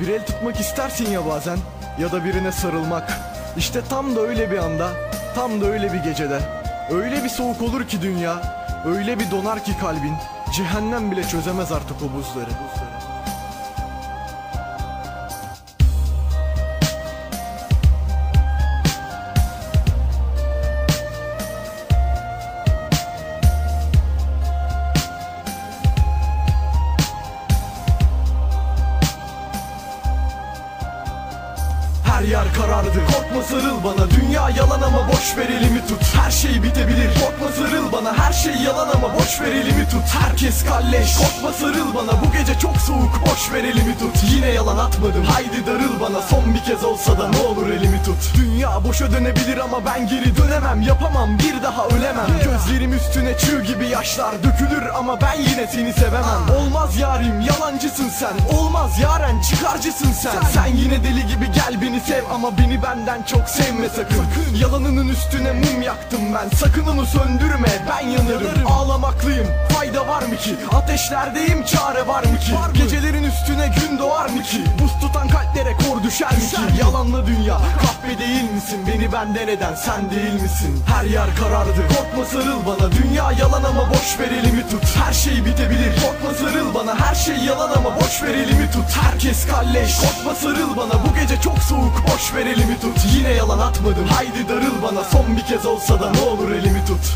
Bir el tutmak istersin ya bazen ya da birine sarılmak. İşte tam da öyle bir anda, tam da öyle bir gecede. Öyle bir soğuk olur ki dünya, öyle bir donar ki kalbin. Cehennem bile çözemez artık o buzları. Her yer karardı. Korkma sarıl bana. Dünya yalan ama boş ver elimi tut. Her şey bitebilir. Korkma sarıl bana. Her şey yalan ama boş ver elimi tut. Herkes kalleş. Korkma sarıl bana. Bu gece çok soğuk. Boş ver elimi tut. Yine yalan atmadım. Haydi darıl bana. Son bir kez olsa da ne olur elimi tut. Dünya boşa dönebilir ama ben geri dönemem. Yapamam bir daha ölemem. Gözlerim üstüne çığ gibi yaşlar dökülür Ama ben yine seni sevemem. Olmaz yarim yalancısın sen. Olmaz yaren çıkarcısın sen. Sen yine deli gibi beni sev Ama beni benden çok sevme sakın. Yalanının üstüne mum yaktım ben. Sakın onu söndürme ben yanarım. Ağlamaklıyım fayda var mı ki? Ateşlerdeyim çare var mı ki? Gecelerin üstüne gün doğar mı ki? Buz tutan kalplere kor düşer mi ki? Yalanla dünya kahve değil misin? Beni benden eden sen değil misin? Her yer karardı. Korkma sarıl bana. Dünya yalan ama boş ver elimi tut. Her şey bitebilir. Korkma sarıl şey yalan ama boş ver elimi tut. Herkes kalleş. Korkma sarıl bana. Bu gece çok soğuk. Boş ver elimi tut. Yine yalan atmadım. Haydi darıl bana. Son bir kez olsa da ne olur elimi tut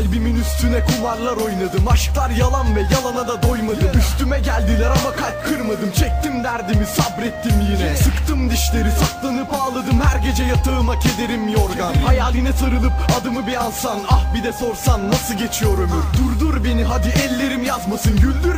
Kalbimin üstüne kumarlar oynadım. Aşklar yalan ve yalana da doymadım. Üstüme geldiler ama kalp kırmadım. Çektim derdimi sabrettim yine. Sıktım dişleri saklanıp ağladım. Her gece yatağıma kederim yorgan. Hayaline sarılıp adımı bir alsan. Ah bir de sorsan nasıl geçiyor ömür? Durdur beni hadi ellerim yazmasın. Güldür